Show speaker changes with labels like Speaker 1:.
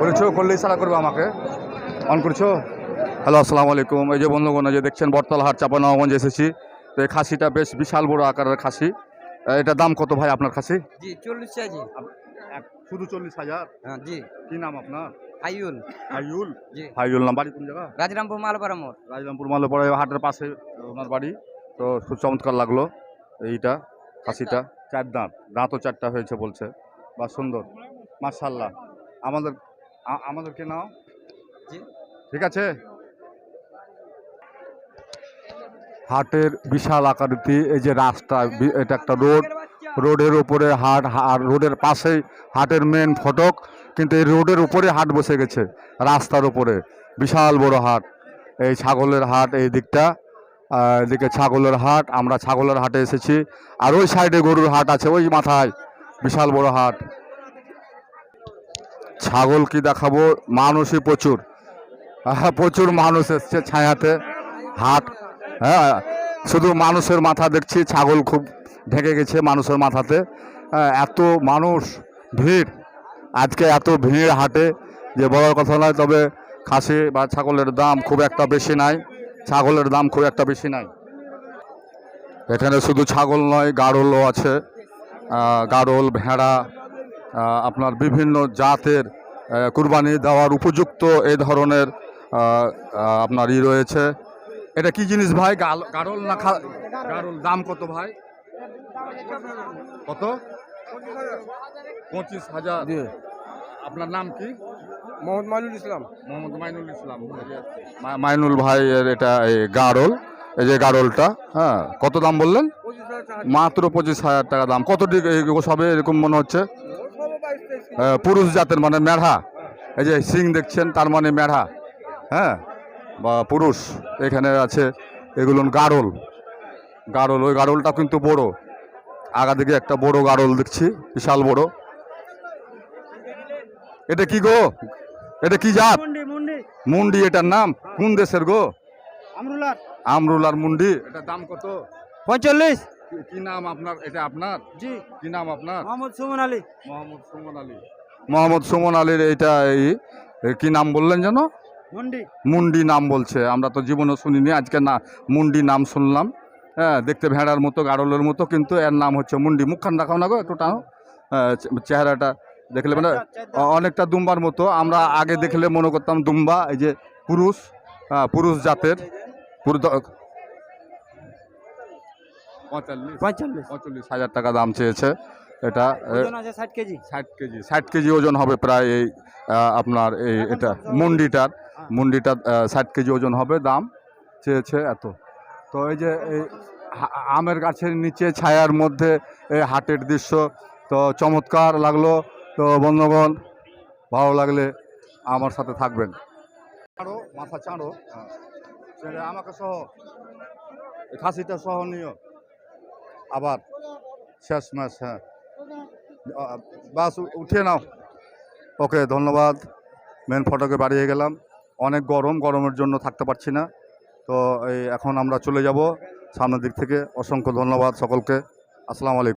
Speaker 1: করেছ করলে ইশারা করবে আমাকে। অন করছ? হ্যালো আসসালামু আলাইকুম। এই যে বন্ধুগণ যে দেখছেন বটতলা হাট চাপানগঞ্জ এসেছি। তো এই খাসিটা বেশ বিশাল বড় আকারের খাসি। এটা দাম কত ভাই আপনার খাসি?
Speaker 2: জি চল্লিশ চাইছি
Speaker 1: শুধু চল্লিশ হাজার?
Speaker 2: হ্যাঁ জি।
Speaker 1: কি নাম আপনার?
Speaker 2: আইউল
Speaker 1: হাইউল?
Speaker 2: জি।
Speaker 1: হাইউল নাম বাড়ি কোন জায়গা?
Speaker 2: রাজরামপুর মালপাড়া মোড়।
Speaker 1: রাজরামপুর মালপড়া হাটের পাশে ওনার বাড়ি। তো খুব চমৎকার লাগল এইটা খাসিটা। চার দাঁত। দাঁতও চারটা হয়েছে বলছে। বা সুন্দর। মার্শাল্লাহ আমাদের আমাদেরকে নাও। ঠিক আছে? হাটের বিশাল আকৃতি এই যে রাস্তা এটা একটা রোড। রোডের উপরে হাট আর রোডের পাশেই হাটের মেন ফটক কিন্তু এই রোডের উপরে হাট বসে গেছে রাস্তার উপরে। বিশাল বড় হাট। এই ছাগলের হাট এই দিকটা এদিকে ছাগলের হাট আমরা ছাগলের হাটে এসেছি। আর ওই সাইডে গরুর হাট আছে ওই মাথায়। বিশাল বড় হাট। ছাগল কি দেখাবো? মানুষই প্রচুর। হ্যাঁ প্রচুর মানুষ এসছে ছায়াতে। হাট হ্যাঁ শুধু মানুষের মাথা দেখছি ছাগল খুব ঢেকে গেছে মানুষের মাথাতে। হ্যাঁ, এত মানুষ ভিড়। আজকে এত ভিড় হাটে যে বলার কথা নয় তবে খাসি বা ছাগলের দাম খুব একটা বেশি নাই। ছাগলের দাম খুব একটা বেশি নাই। এখানে শুধু ছাগল নয় গাড়লও আছে। গাড়ল ভেড়া আপনার বিভিন্ন জাতের কুরবানি দেওয়ার উপযুক্ত এই ধরনের আপনার ই রয়েছে। এটা কি জিনিস ভাই? গাড়ল না খা গাড়ল দাম কত ভাই? কত? পঁচিশ হাজার। আপনার নাম কি?
Speaker 2: মোহাম্মদ মাইনুল ইসলাম।
Speaker 1: মোহাম্মদ মাইনুল ইসলাম। মাইনুল ভাইয়ের এটা এই গাড়ল এই যে গাড়লটা হ্যাঁ কত দাম বললেন? মাত্র পঁচিশ হাজার টাকা দাম। কত ডিগ- এই সবে এরকম মনে হচ্ছে? পুরুষ জাতের মানে মেঢা এই যে সিং দেখছেন তার মানে মেঢা হ্যাঁ? বা পুরুষ এখানে আছে এগুলো গাড়ল গাড়ল ওই গাড়লটা কিন্তু বড়। আগা দিকে একটা বড় গাড়ল দেখছি বিশাল বড়। এটা কি গো? এটা কি জাত?
Speaker 2: মুন্ডি
Speaker 1: এটার নাম? কোন দেশের গো?
Speaker 2: আমরুলার।
Speaker 1: আমরুলার মুন্ডি। এটার দাম কত?
Speaker 2: পঁয়তাল্লিশ
Speaker 1: কি- কি নাম আপনার? এটা আপনার?
Speaker 2: জি।
Speaker 1: কি নাম আপনার?
Speaker 2: মোহাম্মদ সুমন আলী।
Speaker 1: মোহাম্মদ সুমন আলী। মোহাম্মদ সুমন আলীর এইটা এই কি নাম বললেন যেন?
Speaker 2: মুন্ডি।
Speaker 1: মুন্ডি নাম বলছে আমরা তো জীবনে শুনিনি আজকে না মুন্ডি নাম শুনলাম। হ্যাঁ দেখতে ভেড়ার মতো গাড়লের মতো কিন্তু এর নাম হচ্ছে মুন্ডি। মুখখান দেখাও না গো একটু টানো। হ্যাঁ, চেহারাটা দেখলে মানে অনেকটা দুম্বার মতো আমরা আগে দেখলে মনে করতাম দুম্বা এই যে পুরুষ হ্যাঁ, পুরুষ জাতের পঁয়তাল্লিশ।
Speaker 2: পঁয়তাল্লিশ
Speaker 1: হাজার টাকা দাম চেয়েছে। এটা এ,
Speaker 2: ওজন আছে ষাট কেজি।
Speaker 1: ষাট কেজি ষাট কেজি ওজন হবে প্রায় এই আপনার এই এটা মুন্ডিটার মুন্ডিটার ষাট কেজি ওজন হবে দাম চেয়েছে এত। তো এই যে এই আমের গাছের নিচে ছায়ার মধ্যে এই হাটের দৃশ্য তো চমৎকার লাগল। তো বন্ধুগণ ভালো লাগলে আমার সাথে থাকবেন। চাঁড়ো মাথা চাঁড়ো আমাকে সহ খাসিটা সহ নিও। আবার শেষ ম্যাচ হ্যাঁ। বাস উঠিয়ে নাও। ওকে, ধন্যবাদ। মেন ফটকে বাড়িয়ে গেলাম। অনেক গরম, গরমের জন্য থাকতে পারছি না। তো এই এখন আমরা চলে যাব সামনের দিক থেকে। অসংখ্য ধন্যবাদ সকলকে। আসসালামু আলাইকুম।